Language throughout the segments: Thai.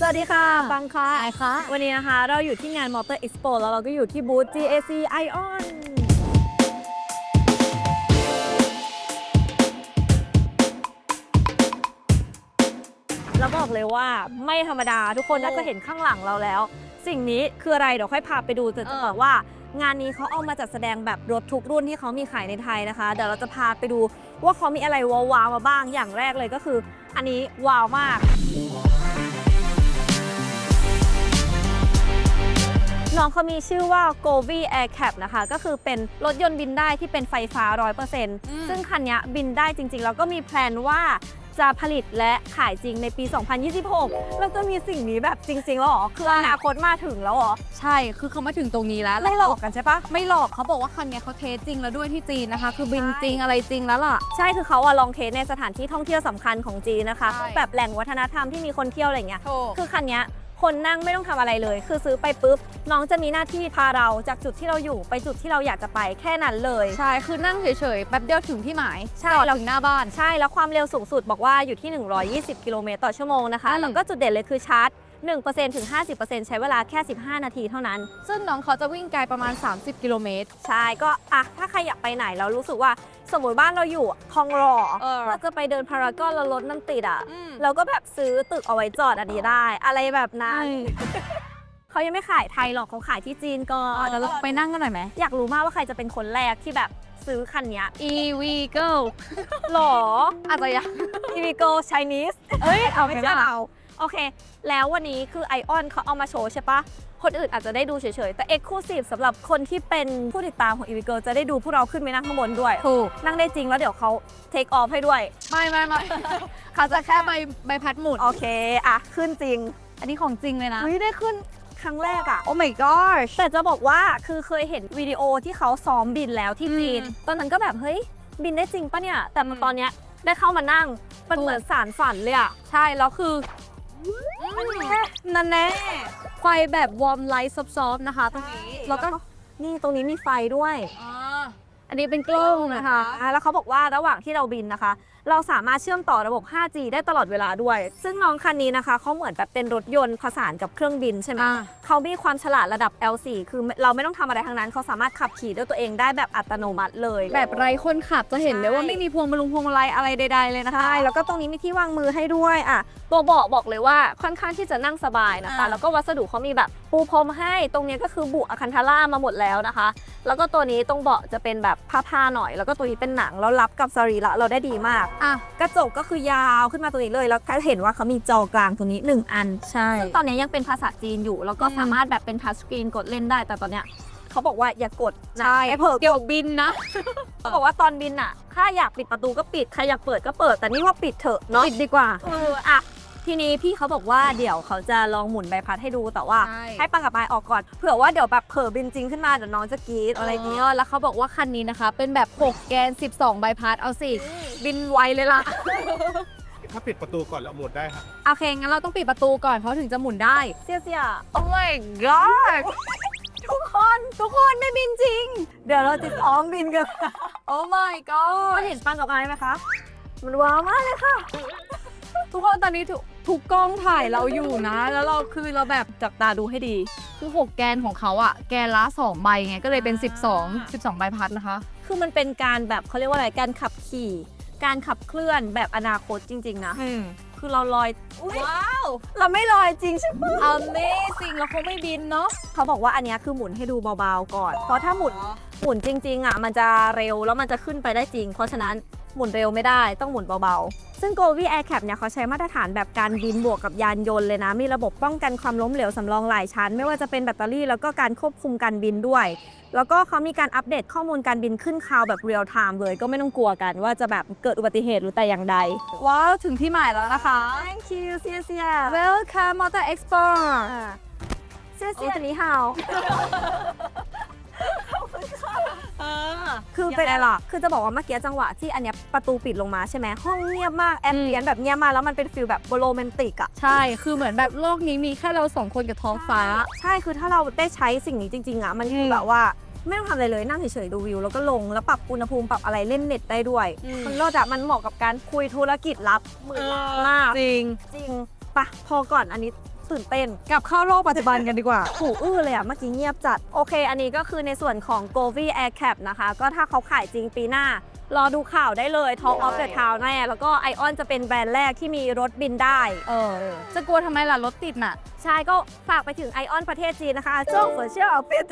สวัสดีค่ะ ฟังค่ะไอคะวันนี้นะคะ เราอยู่ที่งาน Motor Expo แล้วเราก็อยู่ที่บูธ GAC Ion แล้วบอกเลยว่าไม่ธรรมดาทุกคนน่าจะเห็นข้างหลังเราแล้ว สิ่งนี้คืออะไร เดี๋ยวค่อยพาไปดูแต่จะบอกว่า งานนี้เขาเอามาจัดแสดงแบบรถทุกรุ่นที่เขามีขายในไทยนะคะ เดี๋ยวเราจะพาไปดูว่าเขามีอะไรว้าวๆมาบ้างอย่างแรกเลยก็คือ อันนี้ว้าวมาก องเขามีชื่อว่า g o v i Air Cap นะคะ ก็คือเป็นรถยนต์บินได้ที่เป็นไฟฟ้า 100%ซึ่งคันเนี้ยบินได้จริง ๆ แล้วก็มีแพลนว่าจะผลิตและขายจริงในปี 2026แล้วจะมีสิ่งนี้แบบจริงๆแล้วเหรอ คืออนาคตมาถึงแล้วเหรอ ใช่ คือเขามาถึงตรงนี้แล้ว ไม่หลอกกันใช่ปะ ไม่หลอก เขาบอกว่าคันเนี้ยเขาเทสจริงแล้วด้วยที่จีนนะคะ คือบินจริงอะไรจริงแล้วล่ะ ใช่ คือเขาอะลองเทสในสถานที่ท่องเที่ยวสำคัญของจีนนะคะใช่แบบแหล่งวัฒนธรรมที่มีคนเที่ยวอะไรอย่างเงี้ยถูกคือคันเนี้ย คนนั่งไม่ต้องทำอะไรเลย คือซื้อไปปุ๊บน้องจะมีหน้าที่พาเราจากจุดที่เราอยู่ไปจุดที่เราอยากจะไปแค่นั้นเลย ใช่ คือนั่งเฉยๆแป๊บเดียวถึงที่หมายใช่จอดถึงหน้าบ้าน ใช่ แล้วความเร็วสูงสุดบอกว่าอยู่ที่ 120 กิโลเมตรต่อชั่วโมงนะคะอืมแล้วก็จุดเด่นเลยคือชาร์จ 1%ถึง 50%ใช้เวลาแค่ 15 นาทีเท่านั้น ซึ่งน้องเขาจะวิ่งไกลประมาณ 30 กิโลเมตร ใช่ก็อะถ้าใครอยากไปไหนแล้วรู้สึกว่าสมมติบ้านเราอยู่ทองหล่อเออเราจะไปเดินพารากอนแล้วรถมันติดอะเราก็แบบซื้อตึกเอาไว้จอดอันนี้ได้ อะไรแบบนั้นเขายังไม่ขายไทยหรอกเขาขายที่จีนก่อน เดี๋ยวเราไปนั่งกันหน่อยไหม อยากรู้มากว่าใครจะเป็นคนแรกที่แบบซื้อคันเนี้ย EV Go หรออาจจะยังทีวีโก Chinese เอ้ย เอาไม่ไม่ใช่ใช่เรา โอเค แล้ววันนี้คือไอออนเขาเอามาโชว์ใช่ปะคนอื่นอาจจะได้ดูเฉยๆ แต่ Exclusive สำหรับคนที่เป็นผู้ติดตามของ e v g i r l จะได้ดูพวกเราขึ้นไปนั่งข้างบนด้วย ถูก นั่งได้จริงแล้วเดี๋ยวเขา take off ให้ด้วย ไม่ไม่ไม่ เขาจะแค่ใบใบพัดหมุน โอเค อะ ขึ้นจริงอันนี้ของจริงเลยนะเฮ้ยได้ขึ้นครั้งแรกอะ Oh my gosh แต่จะบอกว่าคือเคยเห็นวิดีโอที่เขาซ้อมบินแล้วที่จีน อืมตอนนั้นก็แบบเฮ้ยบินได้จริงปะเนี่ย แต่มันอืม ตอนเนี้ยได้เข้ามานั่งมันถูกเหมือนสารฝันเลยอะ ใช่ แล้วคืออ นั่นแน่ไฟแบบวอร์มไลท์ซอฟๆนะคะ ตรงนี้ แล้วก็นี่ตรงนี้มีไฟด้วย อ่า อันนี้เป็นกล้องนะคะอ่าแล้วเขาบอกว่าระหว่างที่เราบินนะคะ เราสามารถเชื่อมต่อระบบ 5G ได้ตลอดเวลาด้วย ซึ่งน้องคันนี้นะคะเขาเหมือนแบบเป็นรถยนต์ผสานกับเครื่องบินใช่ไหมอ่า เขามีความฉลาดระดับ L4 คือเราไม่ต้องทำอะไรทั้งนั้นเขาสามารถขับขี่ด้วยตัวเองได้แบบอัตโนมัติเลย แบบไร้คนขับจะเห็นเลยว่าใช่ไม่มีพวงมาลุงพวงมาลัยอะไรใดๆเลยนะคะ ใช่ แล้วก็ตรงนี้มีที่วางมือให้ด้วยอะตัวเบาะบอกเลยว่าค่อนข้างที่จะนั่งสบายนะคะอ่าแล้วก็วัสดุเขามีแบบปูพรมให้ตรงนี้ก็คือบุอะคันทาร่ามาหมดแล้วนะคะ แล้วก็ตัวนี้ตรงเบาะจะเป็นแบบผ้าๆหน่อย แล้วก็ตัวนี้เป็นหนังแล้วรับกับสรีระเราได้ดีมากอะกระจกก็คือยาวขึ้นมาตัวนี้เลยแล้วก็เห็นว่าเขามีจอกลางตัวนี้ 1 อันใช่ซึ่งตอนนี้ยังเป็นภาษาจีนอยู่ แล้วก็อืมสามารถแบบเป็นทัชสกรีนกดเล่นได้แต่ตอนเนี้ยเขาบอกว่าอย่ากดนะใช่ไอ้เผิกเกี่ยวบินนะเขาบอกว่าตอนบินอะถ้าอยากปิดประตูก็ปิดใครอยากเปิดก็เปิด แต่นี่ว่าปิดเถอะเนาะปิดดีกว่าเอออะ ทีนี้พี่เขาบอกว่าเดี๋ยวเขาจะลองหมุนใบพัดให้ดูแต่ว่า ใช่ ให้ปังกับปายออกก่อนเผื่อว่าเดี๋ยวแบบเผลอบินจริงขึ้นมาเดี๋ยวน้องจะกรี๊ดอะไรอย่างเงี้ยเออแล้วเขาบอกว่าคันนี้นะคะ เป็นแบบ 6 แกน 12 ใบพัดเอาสิบินไวเลยล่ะ ถ้าปิดประตูก่อนแล้วหมุนได้ครับ โอเค งั้นเราต้องปิดประตูก่อนเขาถึงจะหมุนได้ เสียเสีย Oh my god ทุกคนทุกคนไม่บินจริง เดี๋ยวเราจะซ้อมบินกัน Oh my ก็ god เห็นปังกับไอไหมคะ มันว้าวมากเลยค่ะ ทุกคนตอนนี้ทุก ทุกกล้องถ่ายเราอยู่นะ แล้วเราคือเราแบบจับตาดูให้ดี คือ 6 แกนของเขาอะแกนละ2ใบไงก็เลยเป็น 12 12 ใบพัดนะคะ คือมันเป็นการแบบเขาเรียกว่าอะไรการขับขี่ การขับเคลื่อนแบบอนาคตจริง ๆ นะ คือเราลอยว้าว เราไม่ลอยจริงใช่ปะ Amazing เราคงไม่บินเนาะเขาบอกว่าอันเนี้ยคือหมุนให้ดูเบาๆก่อน เพราะถ้าหมุนหมุนจริงๆอะมันจะเร็วแล้วมันจะขึ้นไปได้จริง เพราะฉะนั้น หมุนเร็วไม่ได้ต้องหมุนเบาๆ ซึ่ง g o v i Air Cap เนี่ยเขาใช้มาตรฐานแบบการบินบวกกับยานยนต์เลยนะ มีระบบป้องกันความล้มเหลวสำรองหลายชั้น ไม่ว่าจะเป็นแบตเตอรี่แล้วก็การควบคุมการบินด้วย แล้วก็เขามีการอัปเดตข้อมูลการบินขึ้นคลาวแบบเรียลไทม์เลย ก็ไม่ต้องกลัวกันว่าจะแบบเกิดอุบัติเหตุหรือแต่อย่างใด ว้าวถึงที่หมายแล้วนะคะ Thank you เซียเซีย Welcome Motor Expo เซียเซียนี่ฮาวคื อเป็นอะไรล่ะคือจะบอกว่าเมื่อกี้จังหวะที่อันเนี้ยประตูปิดลงมาใช่ไหมห้องเงียบมากแอมเบียนแบบเงียบมากแล้วมันเป็นฟิลแบบโรแมนติกอะใช่ คือเหมือนแบบโลกนี้มีแค่เราสองคนกับท้องฟ้า ใช่ คือถ้าเราได้ใช้สิ่งนี้จริงๆอะมันคือแบบว่าไม่ต้องทำอะไรเลยนั่งเฉยๆดูวิว แล้วก็ลงแล้วปรับอุณหภูมิปรับอะไรเล่นเน็ตได้ด้วย อืม มันโลดอะมันเหมาะกับการคุยธุรกิจลับหมือนมากจริง จริงปะพอก่อนอันนี้ ตื่นเต้น กลับเข้าโลกปัจจุบันกันดีกว่า หูอื้อเลยอะเมื่อกี้เงียบจัด โอเค อันนี้ก็คือในส่วนของ g o v i Air Cap นะคะ ก็ถ้าเขาขายจริงปีหน้า รอดูข่าวได้เลย Talk of the Town แน่ แล้วก็ Ion จะเป็นแบรนด์แรกที่มีรถบินได้ เออ จะกลัวทำไมล่ะรถติดน่ะ ใช่ ก็ฝากไปถึง Ion ประเทศจีนนะคะจ้องเฟอร์เชียลเอาเป็น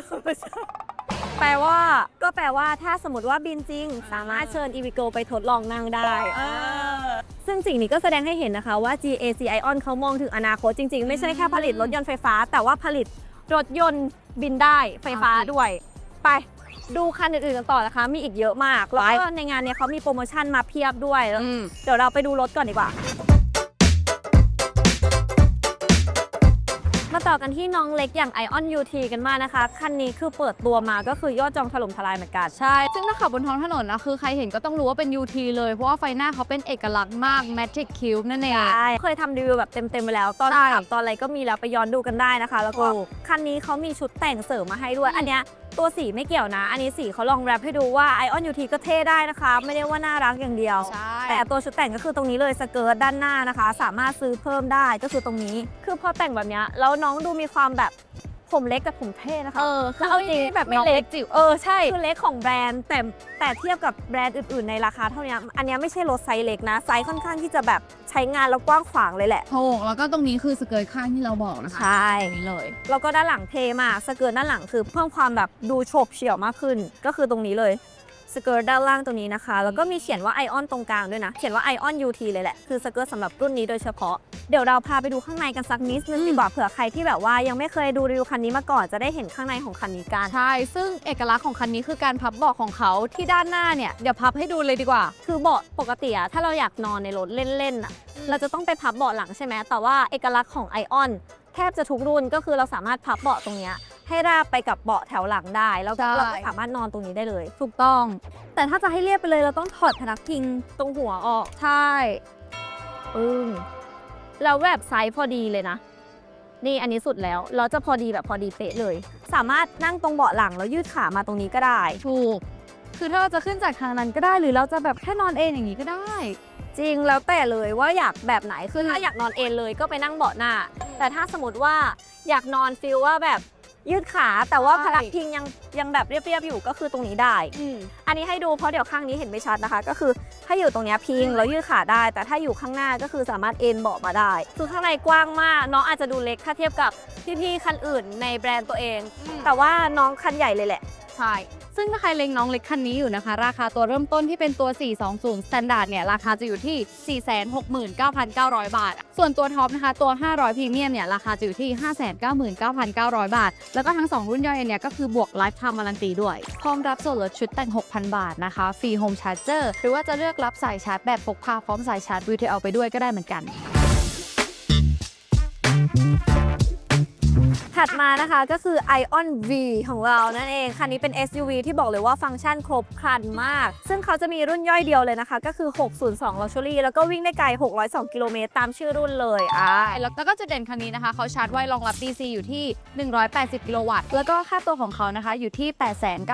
แปลว่า ก็แปลว่าถ้าสมมติว่าบินจริง สามารถเชิญ e v i g o ไปทดลองนั่งได้ ซึ่งสิ่งนี้ก็แสดงให้เห็นนะคะว่า GAC Ion เขามองถึงอนาคตจริง ๆ ไม่ใช่แค่ผลิตรถยนต์ไฟฟ้า แต่ว่าผลิตรถยนต์บินได้ไฟฟ้าด้วย ไปดูคันอื่นๆกันต่อนะคะ มีอีกเยอะมากแล้วก็ในงานเนี้ยเขามีโปรโมชั่นมาเพียบด้วยอืมเดี๋ยวเราไปดูรถก่อนดีกว่า ต่อกันที่น้องเล็กอย่าง Ion UT กันมากนะคะ คันนี้คือเปิดตัวมาก็คือยอดจองถล่มทลายเหมือนกัน ใช่ ซึ่งถ้าขับบนท้องถนนนะคือใครเห็นก็ต้องรู้ว่าเป็น UT เลย เพราะว่าไฟหน้าเขาเป็นเอกลักษณ์มาก Magic Cube นั่นเองใช่เคยทำรีวิวแบบเต็มๆไปแล้ว ตอนใช่ขับตอนอะไรก็มีแล้วไปย้อนดูกันได้นะคะ แล้วก็ถูกคันนี้เขามีชุดแต่งเสริมมาให้ด้วยอืมอันเนี้ย ตัวสีไม่เกี่ยวนะ อันนี้สีเขาลองแรปให้ดูว่า Ion UT ก็เท่ได้นะคะ ไม่ได้ว่าน่ารักอย่างเดียว ใช่ แต่ตัวชุดแต่งก็คือตรงนี้เลยสเกิร์ตด้านหน้านะคะ สามารถซื้อเพิ่มได้ก็คือตรงนี้ คือพอแต่งแบบเนี้ยแล้วน้องดูมีความแบบ ผมเล็กแต่ผมเท่นะคะ เออคือเอาจริงแบบไม่น้องเล็เล็กกจิ๋วเออใช่คือเล็กของแบรนด์แต่แต่เทียบกับแบรนด์อื่นๆ ในราคาเท่านี้อันเนี้ยไม่ใช่รถไซส์เล็กนะไซส์ค่อนข้างที่จะแบบใช้งานแล้วกว้างขวางเลยแหละถูกแล้วก็ตรงนี้คือสเกิร์ตข้างที่เราบอกนะคะใช่ตรงนี้เลยแล้วก็ด้านหลังเทมากสเกิร์ตด้านหลังคือเพิ่มความแบบดูโฉบเฉี่ยวมากขึ้น ก็คือตรงนี้เลย สเกิร์ตด้านล่างตรงนี้นะคะ แล้วก็มีเขียนว่าไอออนตรงกลางด้วยนะ เขียนว่าไอออน UT เลยแหละ คือสเกิร์ตสำหรับรุ่นนี้โดยเฉพาะ เดี๋ยวเราพาไปดูข้างในกันสักนิดนึงอืมดีกว่าเผื่อใครที่แบบว่ายังไม่เคยดูรีวิวคันนี้มาก่อนจะได้เห็นข้างในของคันนี้กัน ใช่ ซึ่งเอกลักษณ์ของคันนี้คือการพับเบาะของเขาที่ด้านหน้าเนี่ย เดี๋ยวพับให้ดูเลยดีกว่า คือเบาะปกติอะถ้าเราอยากนอนในรถเล่นๆอะเราจะต้องไปพับเบาะหลังใช่ไหมแต่ว่าเอกลักษณ์ของไอออนแทบจะทุกรุ่นก็คือเราสามารถพับเบาะตรงเนี้ย ให้ราบไปกับเบาะแถวหลังได้ แล้วก็ใช่ เราก็สามารถนอนตรงนี้ได้เลย ถูกต้อง แต่ถ้าจะให้เรียบไปเลยเราต้องถอดพนักพิงตรงหัวออกใช่ปึ้งแล้วแบบไซส์พอดีเลยนะ นี่อันนี้สุดแล้ว เราจะพอดีแบบพอดีเป๊ะเลย สามารถนั่งตรงเบาะหลังแล้วยืดขามาตรงนี้ก็ได้ ถูก คือถ้าเราจะขึ้นจากทางนั้นก็ได้ หรือเราจะแบบแค่นอนเองอย่างนี้ก็ได้ จริงแล้วแต่เลยว่าอยากแบบไหนคือถ้าอยากนอนเอนเลยก็ไปนั่งเบาะหน้า แต่ถ้าสมมติว่าอยากนอนฟิลว่าแบบ ยืดขาแต่ว่าใช่พนักพิงยังยังแบบเรียบๆอยู่ก็คือตรงนี้ได้อืมอันนี้ให้ดูเพราะเดี๋ยวข้างนี้เห็นไม่ชัดนะคะ ก็คือถ้าอยู่ตรงเนี้ยพิงแล้วยืดขาได้ แต่ถ้าอยู่ข้างหน้าก็คือสามารถเอนเบาะมาได้คือข้างในกว้างมากน้องอาจจะดูเล็กถ้าเทียบกับพี่ๆคันอื่นในแบรนด์ตัวเอง แต่ว่าน้องคันใหญ่เลยแหละใช่ ซึ่งถ้าใครเล็งน้องเล็กคันนี้อยู่นะคะ ราคาตัวเริ่มต้นที่เป็นตัว 420 Standard เนี่ย ราคาจะอยู่ที่ 469,900 บาท ส่วนตัวท็อปนะคะ ตัว 500 พรีเมียมเนี่ย ราคาจะอยู่ที่ 599,900 บาท แล้วก็ทั้ง 2 รุ่นย่อยเนี่ย ก็คือบวก Lifetime Warranty ด้วย พร้อมรับส่วนลดชุดแต่ง 6,000 บาทนะคะ ฟรี Home Charger หรือว่าจะเลือกรับสายชาร์จแบบพกพาพร้อมสายชาร์จ VTL ไปด้วยก็ได้เหมือนกัน ถัดมานะคะก็คือ Ion V ของเรานั่นเอง คันนี้เป็น SUV ที่บอกเลยว่าฟังก์ชันครบครันมาก ซึ่งเขาจะมีรุ่นย่อยเดียวเลยนะคะ ก็คือ 602 Luxury แล้วก็วิ่งได้ไกล 602 กิโลเมตรตามชื่อรุ่นเลยอ่าแล้วแล้วก็จุดเด่นคันนี้นะคะ เขาชาร์จไวรองรับ DC อยู่ที่ 180 กิโลวัตต์ แล้วก็ค่าตัวของเขานะคะอยู่ที่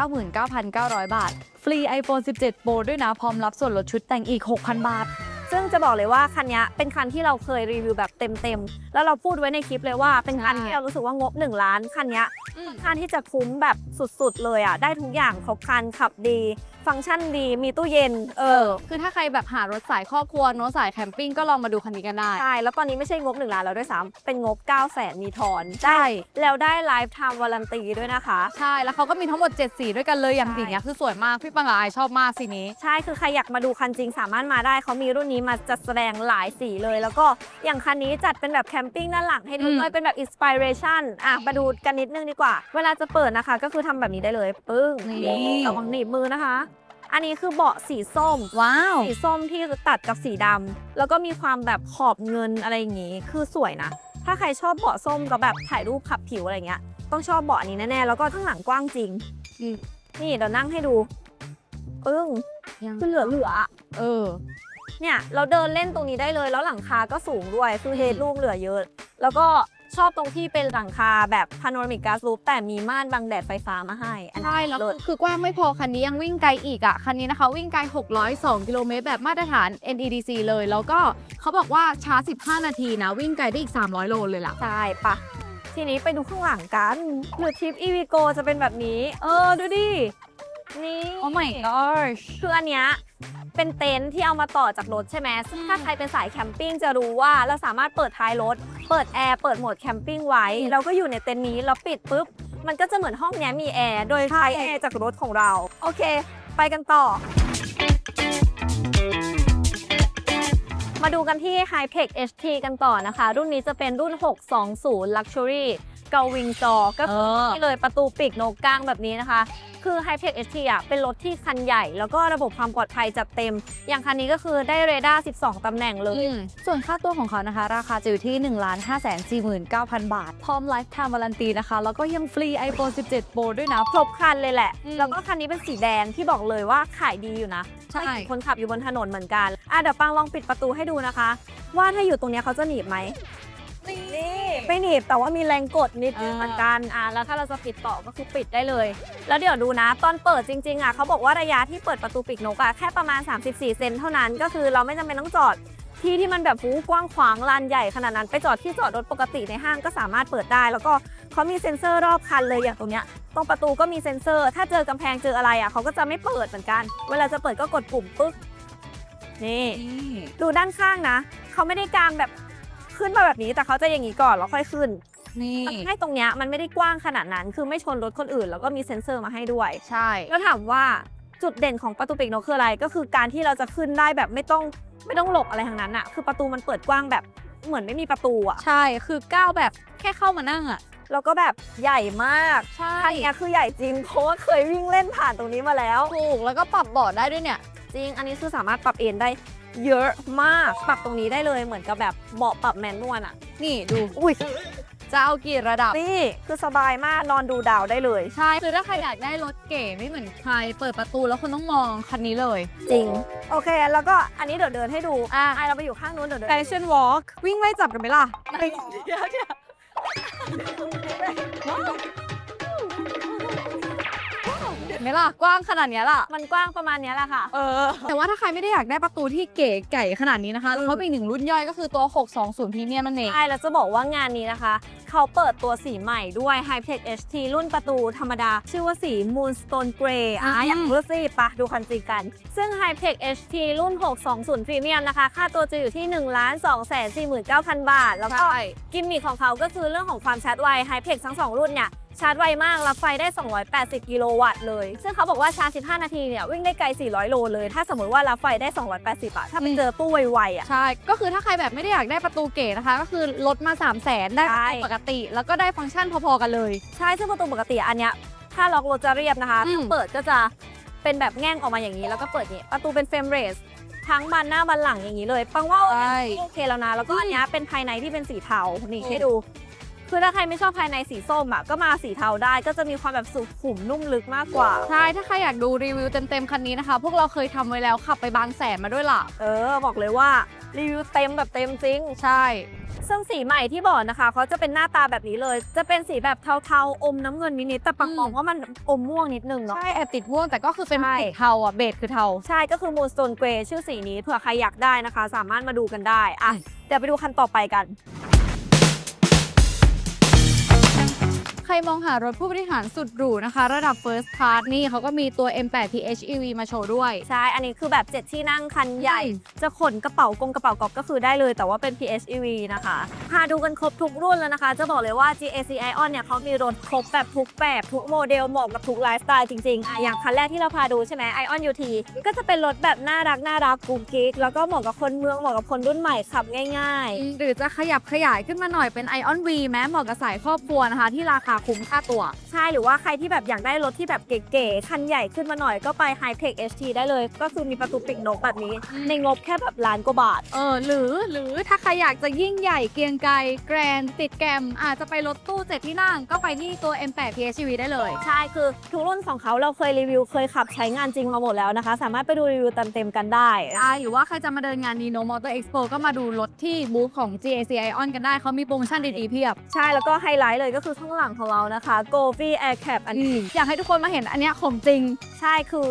899,900 บาท ฟรี iPhone 17 Pro ด้วยนะ พร้อมรับส่วนลดชุดแต่งอีก 6,000 บาทซึ่ง จะบอกเลยว่าคันนี้เป็นคันที่เราเคยรีวิวแบบเต็มๆ แล้วเราพูดไว้ในคลิปเลยว่าเป็นคันที่เรารู้สึกว่างบ 1 ล้านคันนี้อืมคันที่จะคุ้มแบบสุดๆ เลยอะ ได้ทุกอย่างครบครันขับดี ฟังก์ชันดีมีตู้เย็น เออ คือถ้าใครแบบหารถสายครอบครัวรถสายแคมปิ้งก็ลองมาดูคันนี้กันได้ ใช่ แล้วตอนนี้ไม่ใช่งบ1ล้านแล้วด้วยซ้ำเป็นงบ 9 0 0 0 0 0มีทอนใช่ แล้วได้ไลฟ์ไทม์วารันตีด้วยนะคะ ใช่ แล้วเขาก็มีทั้งหมด 7 สีด้วยกันเลยอย่างใช่สีเนี้ยคือสวยมาก พี่ปังกับไอายชอบมากสีนี้ ใช่คือใครอยากมาดูคันจริงสามารถมาได้เขามีรุ่นนี้มาจัดแสดงหลายสีเลย แล้วก็อย่างคันนี้จัดเป็นแบบแคมปิ้งด้านหลังให้ดูอืมด้วยเป็นแบบอินสปิเรชันอะมาดูกันนิดนึงดีกว่า เวลาจะเปิดนะคะ ก็คือทำแบบนี้ได้เลยปึ้งนี่ระวังหนีบมือนะคะ อันนี้คือเบาะสีส้ม ว้าว สีส้มที่ตัดกับสีดำแล้วก็มีความแบบขอบเงินอะไรอย่างงี้ คือสวยนะ ถ้าใครชอบเบาะส้มกับแบบถ่ายรูปขับผิวอะไรเงี้ย ต้องชอบเบาะนี้แน่ๆ แล้วก็ข้างหลังกว้างจริงอืมนี่เดี๋ยวนั่งให้ดู ปึ้งยังคือเหลือเหลือๆอะเออ เนี่ยเราเดินเล่นตรงนี้ได้เลย แล้วหลังคาก็สูงด้วยคือเฮดรูมเหลือเยอะ แล้วก็ชอบตรงที่เป็นหลังคาแบบพาโนรามิกก s ส o ู p แต่มีม่านบังแดดไฟฟ้ามาให้อันนี้ใช่แล้วเลิศคือกว้างไม่พอคันนี้ยังวิ่งไกลอีกอะ คันนี้นะคะ วิ่งไกล 602 กิโลเมตรแบบมาตรฐาน NEDC เลย แล้วก็เขาบอกว่าชาร์จ15 นาทีนะ วิ่งไกลได้อีก 300 โลเลยล่ะ ใช่ปะทีนี้ไปดูข้างหลังกันหรือทริป e v g o จะเป็นแบบนี้ เออดูดิ นี่ Oh my gosh คืออันเนี้ยเป็นเต็นท์ที่เอามาต่อจากรถใช่ไหมซึ่งถ้าใครเป็นสายแคมปิ้งจะรู้ว่าเราสามารถเปิดท้ายรถ เปิดแอร์ เปิดโหมดแคมปิ้งไว้อืมเราก็อยู่ในเต็นท์นี้แล้วปิดปุ๊บ มันก็จะเหมือนห้องเนี้ยมีแอร์ โดยใช้แอร์จากรถของเรา โอเค ไปกันต่อ มาดูกันที่ h i t e c h HT กันต่อนะคะ รุ่นนี้จะเป็นรุ่น 620 Luxury เกาวิงจอ ก็คือนี่เลยประตูปีกนกกลางแบบนี้นะคะ คือ h i t e c h HT อะเป็นรถที่คันใหญ่ แล้วก็ระบบความปลอดภัยจัดเต็ม อย่างคันนี้ก็คือได้เรดาร์ 12 ตำแหน่งเลยอืมส่วนค่าตัวของเขานะคะ ราคาจะอยู่ที่ 1 5 4 9 0 0 0 บาท พร้อมไลฟ์ไทม์วารันตีนะคะ แล้วก็ยังฟรี iPhone 17 Pro ด้วยนะครบคันเลยแหละอืมแล้วก็คันนี้เป็นสีแดงที่บอกเลยว่าขายดีอยู่นะใช่ไม่กี่คนขับอยู่บนถนนเหมือนกันอะเดี๋ยวปังลองปิดประตูให้ดูนะคะ ว่าถ้าอยู่ตรงเนี้ยเขาจะหนีบไหมนี่ ไม่หนีบแต่ว่ามีแรงกดนิดนึงอ่าเหมือนกันอะแล้วถ้าเราจะปิดต่อก็คือปิดได้เลย แล้วเดี๋ยวดูนะตอนเปิดจริงๆอะเขาบอกว่าระยะที่เปิดประตูปีกนกอะแค่ประมาณ 34 เซนเท่านั้น ก็คือเราไม่จำเป็นต้องจอดที่ที่มันแบบฟูกว้างขวางลานใหญ่ขนาดนั้น ไปจอดที่จอดรถปกติในห้างก็สามารถเปิดได้ แล้วก็เขามีเซ็นเซอร์รอบคันเลยอย่างตรงเนี้ยตรงประตูก็มีเซ็นเซอร์ ถ้าเจอกำแพงเจออะไรอะเขาก็จะไม่เปิดเหมือนกัน เวลาจะเปิดก็กดปุ่มปึ๊กนี่ดูด้านข้างนะ เขาไม่ได้กางแบบ ขึ้นมาแบบนี้แต่เขาจะอย่างนี้ก่อนแล้วค่อยขึ้นนี่ให้ตรงเนี้ยมันไม่ได้กว้างขนาดนั้น คือไม่ชนรถคนอื่น แล้วก็มีเซ็นเซอร์มาให้ด้วย ใช่แล้วถามว่าจุดเด่นของประตูปีกนกคืออะไร ก็คือการที่เราจะขึ้นได้แบบไม่ต้องไม่ต้องหลบอะไรทั้งนั้นอะคือประตูมันเปิดกว้างแบบเหมือนไม่มีประตูอะใช่คือก้าวแบบแค่เข้ามานั่งอะแล้วก็แบบใหญ่มากใช่คันเนี้ยคือใหญ่จริง เพราะว่าเคยวิ่งเล่นผ่านตรงนี้มาแล้วถูกแล้วก็ปรับเบาะได้ด้วยเนี่ย จริง อันนี้คือสามารถปรับเอนได้ เยอะมากปรับตรงนี้ได้เลยเหมือนกับแบบเบาะปรับแมนนวลอะนี่ดูอุ้ยจะเอากี่ระดับ นี่คือสบายมากนอนดูดาวได้เลย ใช่คือถ้าใครอยากได้รถเก๋ไม่เหมือนใคร เปิดประตูแล้วคุณต้องมองคันนี้เลย จริง โอเค แล้วก็อันนี้เดี๋ยวเดินให้ดูอะไอเราไปอยู่ข้างนู้นเดี๋ยวเดิน Fashion Walk วิ่งไล่จับกันไหมล่ะเห็นไหมล่ะกว้างขนาดเนี้ยล่ะ มันกว้างประมาณเนี้ยแหละค่ะ เออ แต่ว่าถ้าใครไม่ได้อยากได้ประตูที่เก๋ไก่ขนาดนี้นะคะเขาเป็นอีกหนึ่งรุ่นย่อยก็คือตัว 620 Premium นั่นเอง ใช่แล้วจะบอกว่างานนี้นะคะ เขาเปิดตัวสีใหม่ด้วย High-Tech HT รุ่นประตูธรรมดา ชื่อว่าสี Moonstone Grey อะอืม อยากรู้สิปะดูคันจริงกัน ซึ่ง High-Tech HT รุ่น 620 Premium นะคะ ค่าตัวจะอยู่ที่ 1 2 4 9 0 0 0 บาท แล้วก็ กิมมิคของเขาก็คือเรื่องของความชาร์จไว High-Tech ทั้ง 2 รุ่นเนี่ยชาร์จไวมาก รับไฟได้ 280 กิโลวัตต์เลย ซึ่งเขาบอกว่าชาร์จ 15 นาทีเนี่ย วิ่งได้ไกล 400 โลเลย ถ้าสมมติว่ารับไฟได้ 280อะถ้าไปอืมเจอตู้ไวๆอะ ใช่ ก็คือถ้าใครแบบไม่ได้อยากได้ประตูเก๋นะคะ ก็คือลดมา 3 0 0แสนได้ใช่ปกติ แล้วก็ได้ฟังก์ชันพอๆกันเลย ใช่ ซึ่งประตูปกติอันเนี้ย ถ้าล็อกรถจะเรียบนะคะ อืมถ้าเปิดก็จะเป็นแบบแง่งออกมาอย่างนี้ แล้วก็เปิดนี่ประตูเป็นเฟรมเรส ทั้งบานหน้าบานหลังอย่างนี้เลย ปังว่าใช่ โอเคแล้วนะ แล้วก็อันเนี้ยเป็นภายในที่เป็นสีเทา นี่อืมให้ดู คือถ้าใครไม่ชอบภายในสีส้มอะก็มาสีเทาได้ก็จะมีความแบบสุขุมนุ่มลึกมากกว่า ใช่ ถ้าใครอยากดูรีวิวเต็มๆคันนี้นะคะ พวกเราเคยทำไว้แล้วขับไปบางแสนมาด้วยล่ะ เออ บอกเลยว่ารีวิวเต็มแบบเต็มจริง ใช่ ซึ่งสีใหม่ที่บอกนะคะเขาจะเป็นหน้าตาแบบนี้เลย จะเป็นสีแบบเทาๆ อมน้ำเงินนิดๆแต่ปังอืมมองว่ามันอมม่วงนิดนึงเนาะ ใช่แอบติดม่วงแต่ก็คือเป็นใช่สีเทาอะเบสคือเทา ใช่ก็คือ Moonstone Grey ชื่อสีนี้เผื่อใครอยากได้นะคะ สามารถมาดูกันได้อะอืมเดี๋ยวไปดูคันต่อไปกัน รมองหารถผู้บริหารสุดหรูนะคะ ระดับ First Class นี่เขาก็มีตัว M8 PHEV มาโชว์ด้วย ใช่ อันนี้คือแบบ 7 ที่นั่งคันใหญ่อืมจะขนกระเป๋ากงกระเป๋ากอบก็คือได้เลย แต่ว่าเป็น PHEV นะคะ พาดูกันครบทุกรุ่นแล้วนะคะ จะบอกเลยว่า GAC Ion เนี่ยเขามีรถครบแบบทุกแบบทุกโมเดลเหมาะกับทุกไลฟ์สไตล์จริงๆอะอย่างคันแรกที่เราพาดูใช่ไหม Ion UT ก็จะเป็นรถแบบน่ารักน่ารักกุ๊กกิ๊กแล้วก็เหมาะกับคนเมืองเหมาะกับคนรุ่นใหม่ขับง่าย ๆ หรือจะขยับขยายขึ้นมาหน่อยเป็น Ion V แม้เหมาะกับสายครอบครัวนะคะที่ราคาคุ้มค่าตัว ใช่หรือว่าใครที่แบบอยากได้รถที่แบบเก๋ๆคันใหญ่ขึ้นมาหน่อยก็ไป High Tech HT ได้เลย ก็คือมีประตูปีกนกแบบนี้อืมในงบแค่แบบล้านกว่าบาท เออหรือหรือถ้าใครอยากจะยิ่งใหญ่เกรียงไกรแกรนติดแกรมอาจจะไปรถตู้เจ็ดที่นั่งก็ไปที่ตัว M8 PHEV ได้เลย ใช่คือทุกรุ่นของเขาเราเคยรีวิวเคยขับใช้งานจริงมาหมดแล้วนะคะ สามารถไปดูรีวิวเต็มๆกันได้ได้หรือว่าใครจะมาเดินงาน Nino Motor Expo ก็มาดูรถที่บูธของ GAC Ion กันได้เขามีโปรโมชั่นดีๆเพียบ ใช่แล้วก็ไฮไลท์เลยก็คือข้างหลังของเรานะคะ g o v i Air Cap อันนี้อยากให้ทุกคนมาเห็นอันเนี้ยของจริง ใช่คือ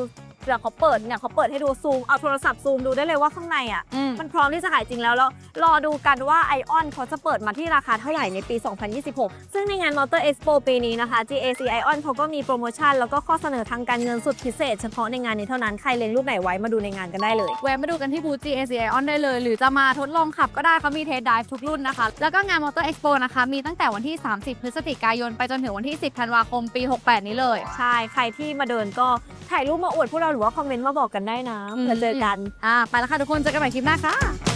เดี๋ยวเขาเปิดเนี่ยเขาเปิดให้ดูซูมเอาโทรศัพท์ซูมดูได้เลยว่าข้างในอะอืมมันพร้อมที่จะขายจริงแล้วแล้วรอดูกันว่า Ion เขาจะเปิดมาที่ราคาเท่าไหร่ในปี 2026 ซึ่งในงาน Motor Expo ปีนี้นะคะ GAC Ion เขาก็มีโปรโมชั่นแล้วก็ข้อเสนอทางการเงินสุดพิเศษเฉพาะในงานนี้เท่านั้นใครเล็งรูปไหนไว้มาดูในงานกันได้เลยแวะมาดูกันที่บูธ GAC Ion ได้เลย หรือจะมาทดลองขับก็ได้เขามีเทสไดฟ์ทุกรุ่นนะคะ แล้วก็งาน Motor Expo นะคะมีตั้งแต่วันที่ 30 พฤศจิกายน ไปจนถึงวันที่ 10 ธันวาคม ปี 68 นี้เลย ใช่ใครที่มาเดินก็ถ่ายรูปมาอวดพวกเราหรือว่าคอมเมนต์มาบอกกันได้นะอืมเพื่อเจอกัน อ่าไปแล้วค่ะทุกคนเจอกันใหม่คลิปหน้าค่ะ